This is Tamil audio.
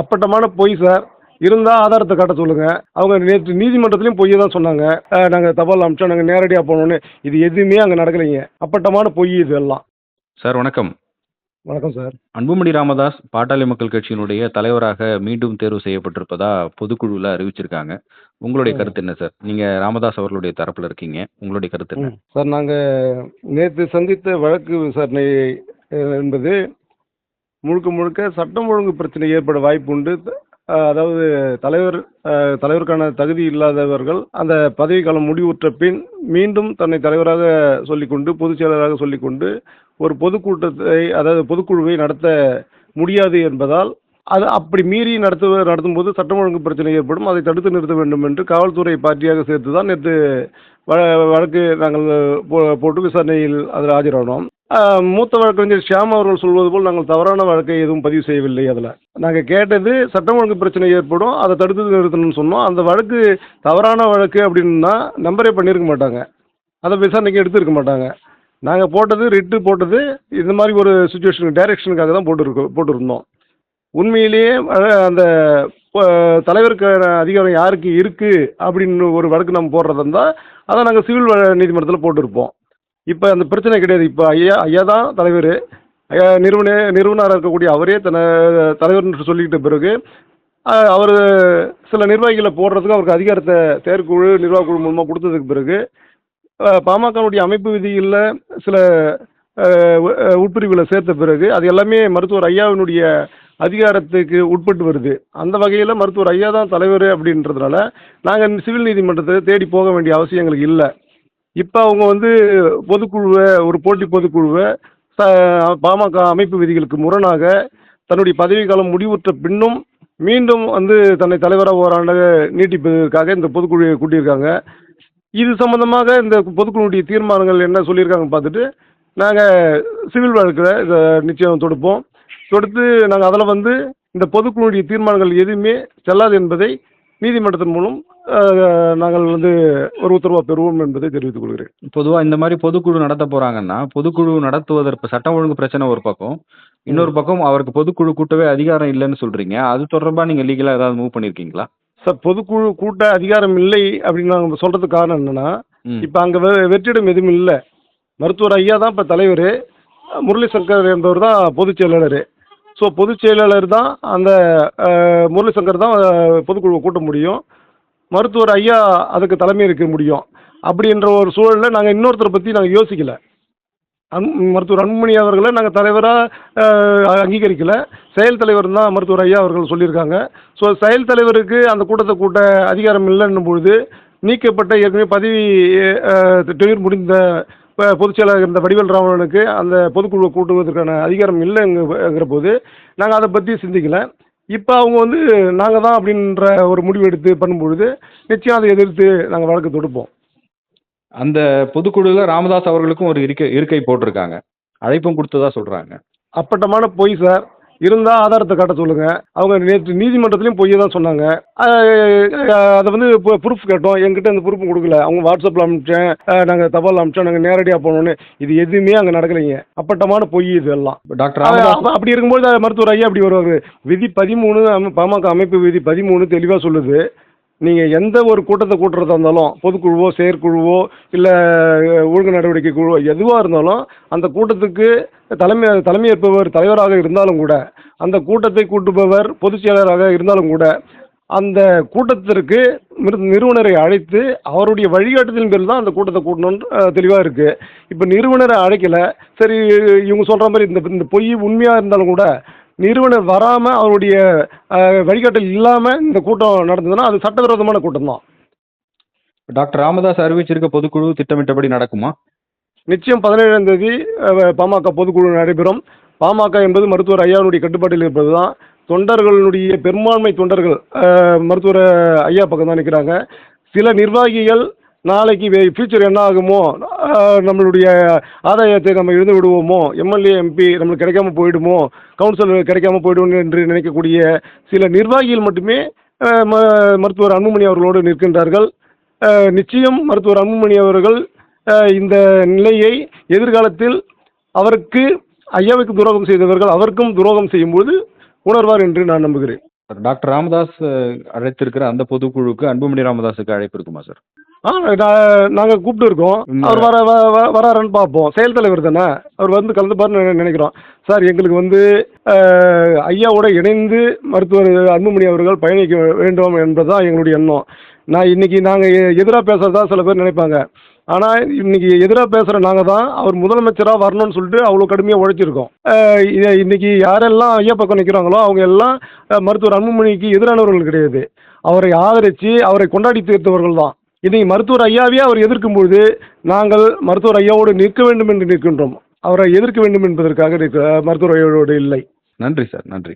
அப்பட்டமான பொய் சார். இருந்தால் ஆதாரத்தை காட்ட சொல்லுங்கள் அவங்க நேற்று நீதிமன்றத்துலேயும் பொய் தான் சொன்னாங்க. நாங்கள் தபால் அனுப்பிச்சோம். நாங்கள் நேரடியாக போனோன்னு. இது எதுவுமே அங்கே நடக்கலைங்க. அப்பட்டமான பொய் இது எல்லாம். சார் வணக்கம். வணக்கம் சார். அன்புமணி ராமதாஸ் பாட்டாளி மக்கள் கட்சியினுடைய தலைவராக மீண்டும் தேர்வு செய்யப்பட்டிருப்பதா பொதுக்குழுவில் அறிவிச்சிருக்காங்க. உங்களுடைய. கருத்து என்ன சார்? நீங்க ராமதாஸ் அவர்களுடைய தரப்புல இருக்கீங்க. உங்களுடைய கருத்து என்ன. சார் நாங்கள் நேற்று சந்தித்த வழக்கு விசாரணை என்பது முழுக்க முழுக்க சட்டம் ஒழுங்கு பிரச்சனை ஏற்பட வாய்ப்பு உண்டு. அதாவது தலைவர் தலைவருக்கான தகுதி இல்லாதவர்கள் அந்த பதவிக்காலம் முடிவுற்ற பின் மீண்டும் தன்னை தலைவராக சொல்லிக்கொண்டு பொதுச் செயலராக சொல்லிக்கொண்டு ஒரு பொதுக்கூட்டத்தை அதாவது பொதுக்குழுவை நடத்த முடியாது என்பதால் அது அப்படி மீறி நடத்து நடத்தும்போது சட்டம் ஒழுங்கு பிரச்சனை ஏற்படும். அதை தடுத்து நிறுத்த வேண்டும் என்று காவல்துறை பார்ட்டியாக சேர்த்து தான் நேற்று வ- வழக்கு நாங்கள் போ- போட்டு விசாரணையில் அதில் ஆஜரானோம். மூத்த வழக்கறிஞர் ஷியாம் அவர்கள் சொல்வது போல் நாங்கள் தவறான வழக்கை எதுவும் பதிவு செய்யவில்லை அதில். நாங்கள் கேட்டது சட்டம் ஒழுங்கு பிரச்சனை ஏற்படும் அதை தடுத்து நிறுத்தணும்னு சொன்னோம். அந்த வழக்கு தவறான வழக்கு அப்படின்னா நம்பரே பண்ணியிருக்க மாட்டாங்க. அதை விசாரணைக்கு எடுத்திருக்க மாட்டாங்க. நாங்கள் போட்டது ரிட்டு போட்டது இந்த மாதிரி ஒரு சுச்சுவேஷனுக்கு டைரக்ஷனுக்காக தான் போட்டுருக்கோம் போட்டிருந்தோம். உண்மையிலேயே அந்த தலைவருக்கு தலைவருக்கான அதிகாரம் யாருக்கு இருக்குது அப்படின்னு ஒரு வழக்கு நம்ம போடுறதா இருந்தால் அதை நாங்கள் சிவில் நீதிமன்றத்தில் போட்டிருப்போம். இப்போ அந்த பிரச்சனை கிடையாது. இப்போ ஐயா ஐயா தான் தலைவர். ஐயா நிறுவன நிறுவனராக இருக்கக்கூடிய அவரே தன தலைவர்னு சொல்லிக்கிட்ட பிறகு அவர் சில நிர்வாகிகளை போடுறதுக்கு அவருக்கு அதிகாரத்தை செயற்குழு நிர்வாகக்குழு மூலமாக கொடுத்ததுக்கு பிறகு பாமகனுடைய அமைப்பு விதிகளில் சில உட்பிரிவுகளை சேர்த்த பிறகு அது எல்லாமே மருத்துவர் ஐயாவினுடைய அதிகாரத்துக்கு உட்பட்டு வருது. அந்த வகையில் மருத்துவர் ஐயா தான் தலைவர் அப்படின்றதுனால நாங்கள் சிவில் நீதிமன்றத்தை தேடி போக வேண்டிய அவசியம் எங்களுக்கு இல்லை. இப்போ அவங்க வந்து பொதுக்குழுவை ஒரு போட்டி பொதுக்குழுவை ச பாமக அமைப்பு விதிகளுக்கு முரணாக தன்னுடைய பதவிக்காலம் முடிவுற்ற பின்னும் மீண்டும் வந்து தன்னை தலைவராக ஓராண்டாக நீட்டிப்பதற்காக இந்த பொதுக்குழுவை கூட்டியிருக்காங்க. இது சம்பந்தமாக இந்த பொதுக்குழுவுடைய தீர்மானங்கள் என்ன சொல்லியிருக்காங்க பார்த்துட்டு நாங்கள் சிவில் வழக்கில் இதை நிச்சயம் தொடுப்போம். தொடுத்து நாங்கள் அதில் வந்து இந்த பொதுக்குழுவுடைய தீர்மானங்கள் எதுவுமே செல்லாது என்பதை நீதிமன்றத்தின் மூலம் நாங்கள் வந்து ஒரு உத்தரவாக பெறுவோம் என்பதை தெரிவித்துக் கொள்கிறேன். பொதுவா இந்த மாதிரி பொதுக்குழு நடத்த போறாங்கன்னா பொதுக்குழு நடத்துவதற்கு சட்டம் ஒழுங்கு பிரச்சனை ஒரு பக்கம் இன்னொரு பக்கம் அவருக்கு பொதுக்குழு கூட்டவே அதிகாரம் இல்லைன்னு சொல்றீங்க. அது தொடர்பா நீங்க லீகலா ஏதாவது மூவ் பண்ணிருக்கீங்களா? சார் பொதுக்குழு கூட்ட அதிகாரம் இல்லை அப்படின்னு நாங்கள் சொல்கிறதுக்கு காரணம் என்னென்னா. இப்போ அங்கே வெ வெற்றிடம் எதுவும் இல்லை. மருத்துவர் ஐயா தான் இப்போ தலைவர் முரளி சங்கர் என்பவர் தான் பொதுச் செயலாளர். ஸோ பொதுச் செயலாளர் தான் அந்த முரளிசங்கர் தான் பொதுக்குழுவை கூட்ட முடியும். மருத்துவர் ஐயா அதுக்கு தலைமை இருக்க முடியும். அப்படின்ற ஒரு சூழலில் நாங்கள் இன்னொருத்தரை பற்றி நாங்கள் யோசிக்கல. அன் மருத்துவர் அன்புமணி அவர்களை நாங்கள் தலைவராக அங்கீகரிக்கல. செயல் தலைவர் தான் மருத்துவர் ஐயா அவர்கள் சொல்லியிருக்காங்க. ஸோ செயல் தலைவருக்கு அந்த கூட்டத்தை கூட்ட அதிகாரம் இல்லைன்னும் பொழுது நீக்கப்பட்ட ஏற்கனவே பதவி அஹ், முடிந்த ப- பொதுச் செயலாளர் இருந்த வடிவேல் ராமனுக்கு அந்த பொதுக்குழுவை கூட்டுவதற்கான அதிகாரம் இல்லைங்கிற போது நாங்கள் அதை பற்றி சிந்திக்கல. இப்போ அவங்க வந்து நாங்கள் தான் அப்படின்ற ஒரு முடிவு எடுத்து பண்ணும்பொழுது நிச்சயம் அதை எதிர்த்து நாங்கள் வழக்கு தொடுப்போம். அந்த பொதுக்குழுல ராமதாஸ் அவர்களுக்கும் ஒரு இருக்கை இருக்கை போட்டிருக்காங்க. அழைப்பும் கொடுத்ததா சொல்றாங்க. அப்பட்டமான பொய் சார். இருந்தால் ஆதாரத்தை காட்ட சொல்லுங்கள் அவங்க நேற்று நீதிமன்றத்துலேயும் பொய் தான் சொன்னாங்க. அதை வந்து ப்ரூஃப் கேட்டோம். எங்கிட்ட அந்த ப்ரூஃப் கொடுக்கல. அவங்க வாட்ஸ்அப்பில் அனுப்பிச்சேன் நாங்கள் தபால் அனுப்பிச்சோம் நாங்கள் நேரடியாக போனோன்னு. இது எதுவுமே அங்கே நடக்கலைங்க. அப்பட்டமான பொய் இது எல்லாம். டாக்டர் அப்படி இருக்கும்போது மருத்துவர் ஐயா அப்படி வருவார். விதி பதிமூணு அம- பாமக அமைப்பு விதி பதிமூணு தெளிவாக சொல்லுது. நீங்கள் எந்த ஒரு கூட்டத்தை கூட்டுறதா இருந்தாலும் பொதுக்குழுவோ செயற்குழுவோ இல்லை ஒழுங்கு நடவடிக்கை குழுவோ எதுவாக இருந்தாலும் அந்த கூட்டத்துக்கு தலைமை தலைமையேற்பவர் தலைவராக இருந்தாலும் கூட அந்த கூட்டத்தை கூட்டுபவர் பொதுச் செயலராக இருந்தாலும் கூட அந்த கூட்டத்திற்கு நிறுவனரை அழைத்து அவருடைய வழிகாட்டுதலின் பேரில் தான் அந்த கூட்டத்தை கூட்டணும்னு தெளிவாக இருக்குது இப்போ நிறுவனரை அழைக்கலை சரி இவங்க சொல்கிற மாதிரி இந்த இந்த பொய் உண்மையாக இருந்தாலும் கூட நிறுவனர் வராமல் அவருடைய வழிகாட்டல் இல்லாமல் இந்த கூட்டம் நடந்ததுன்னா அது சட்டவிரோதமான கூட்டம் தான் டாக்டர் ராமதாஸ் அறிவிச்சிருக்க பொதுக்குழு திட்டமிட்டபடி நடக்குமா? நிச்சயம் பதினேழாம் தேதி பாமக பொதுக்குழு நடைபெறும். பாமக என்பது மருத்துவர் ஐயாவுடைய கட்டுப்பாட்டில் இருப்பது தான் தொண்டர்களுடைய பெரும்பான்மை தொண்டர்கள் மருத்துவர் ஐயா பக்கம் தான் நிற்கிறாங்க சில நிர்வாகிகள் நாளைக்கு ஃபியூச்சர் என்ன ஆகுமோ நம்மளுடைய ஆதாயத்தை நம்ம இழந்து விடுவோமோ எம்எல்ஏ எம்பி நம்மளுக்கு கிடைக்காம போயிடுமோ கவுன்சிலர் கிடைக்காம போயிடுவோம் என்று நினைக்கக்கூடிய சில நிர்வாகிகள் மட்டுமே ம- மருத்துவர் அன்புமணி அவர்களோடு நிற்கின்றார்கள். நிச்சயம் மருத்துவர் அன்புமணி அவர்கள் இந்த நிலையை எதிர்காலத்தில் அவருக்கு ஐயாவுக்கு துரோகம் செய்தவர்கள் அவருக்கும் துரோகம் செய்யும்போது உணர்வார் என்று நான் நம்புகிறேன். டாக்டர் ராமதாஸ் அழைத்திருக்கிற அந்த பொதுக்குழுவுக்கு அன்புமணி ராமதாஸுக்கு அழைப்பு இருக்குமா சார்? ஆ நாங்கள் கூப்பிட்டு இருக்கோம். அவர் வர வராருன்னு பார்ப்போம். செயல் தலைவர் தானே? அவர் வந்து கலந்துப்பாருன்னு நினைக்கிறோம். சார் எங்களுக்கு வந்து ஐயாவோட இணைந்து மருத்துவர் அன்புமணி அவர்கள் பயணிக்க வேண்டும் என்பதுதான் எங்களுடைய எண்ணம். நான் இன்னைக்கு நாங்கள் எதிராக பேசுறதா சில பேர் நினைப்பாங்க. ஆனால் இன்னைக்கு எதிராக பேசுகிற நாங்கள் தான் அவர் முதலமைச்சராக வரணும்னு சொல்லிட்டு அவ்வளோ கடுமையாக உழைச்சிருக்கோம். இன்னைக்கு யாரெல்லாம் ஐயா பக்கம் நிற்கிறாங்களோ அவங்க எல்லாம் மருத்துவர் அன்புமணிக்கு எதிரானவர்கள் கிடையாது. அவரை ஆதரித்து அவரை கொண்டாடி தீர்த்தவர்கள் தான். இன்னைக்கு மருத்துவர் ஐயாவே அவர் எதிர்க்கும் பொழுது நாங்கள் மருத்துவர் ஐயாவோடு நிற்க வேண்டும் என்று நிற்கின்றோம். அவரை எதிர்க்க வேண்டும் என்பதற்காக மருத்துவர் ஐயாவோடு இல்லை. நன்றி சார் நன்றி.